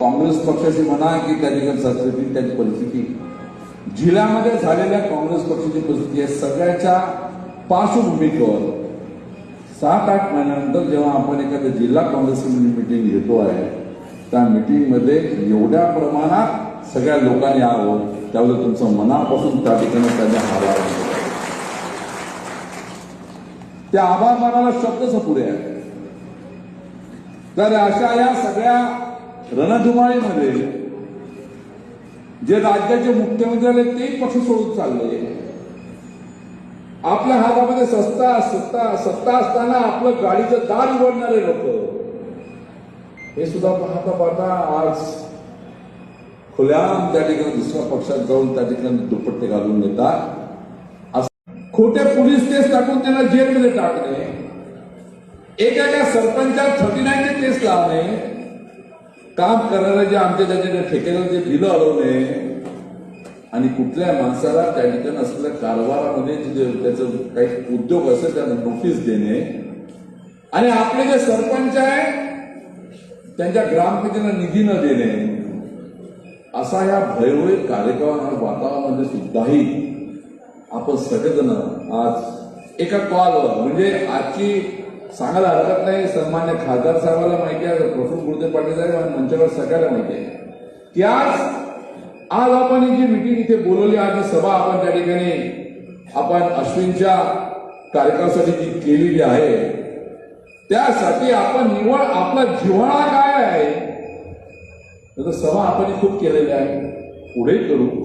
काँग्रेस पक्षाची म्हणा की त्या ठिकाणी संस्कृती त्याची परिस्थिती. जिल्ह्यामध्ये झालेल्या काँग्रेस पक्षाची परिस्थिती आहे. सगळ्याच्या पार्श्वभूमीवर सात आठ महिन्यानंतर जेव्हा आपण एखाद्या जिल्हा काँग्रेस कमिटी मिटिंग घेतो आहे त्या मिटिंगमध्ये एवढ्या प्रमाणात सगळ्या लोकांनी यावं त्याबद्दल तुमचं मनापासून त्या ठिकाणी त्यांना आभार मानतो. त्या आभार मानायला शब्दच अपुरे आहे तर अशा या सगळ्या रणधुमाळीमध्ये जे राज्याचे मुख्यमंत्री आले तेही पक्ष सोडून चालले. आपल्या हातामध्ये सत्ता सत्ता सत्ता असताना आपलं गाडीचं दार उघडणारे लोक. हे सुद्धा पाहता पाहता आज खुल्याम त्या ठिकाणी दुसऱ्या पक्षात जाऊन त्या ठिकाणी दुपट्टे घालून देतात असं खोटे पोलीस केस टाकून त्यांना जेलमध्ये टाकणे. एका एका सरपंचात थर्टी नाईनचे केस लावणे. काम करणारे जे आमच्या त्याच्या ठेकेदार जे बिलं अडवले आणि कुठल्या माणसाला त्या ठिकाणी असलेल्या कारभारामध्ये त्याचं काही उद्योग असेल त्यांना नोटीस देणे. आणि आपले जे सरपंच आहे त्यांच्या ग्रामपंचायतीला निधी न देणे. असा या भयभीत कार्यक्रम वातावरणामध्ये सुद्धाही आपण सगळेजण आज एका कॉलवर म्हणजे आजची सांगायला हरकत नाही. सन्मान्य खासदार साहेबाला माहिती आहे. प्रफुल्ल गुरुदेव पाटील साहेब आणि मंचावर सगळ्याला माहिती आहे. की आज आज आपण जी मिटिंग इथे बोलवली आज सभा आपण त्या ठिकाणी आपण अश्विनच्या कार्यक्रमासाठी जी केलेली आहे त्यासाठी आपण निवड आपला जिव्हाळा काय आहे? तर सभा आपण खूप केलेल्या आहे. पुढे करू.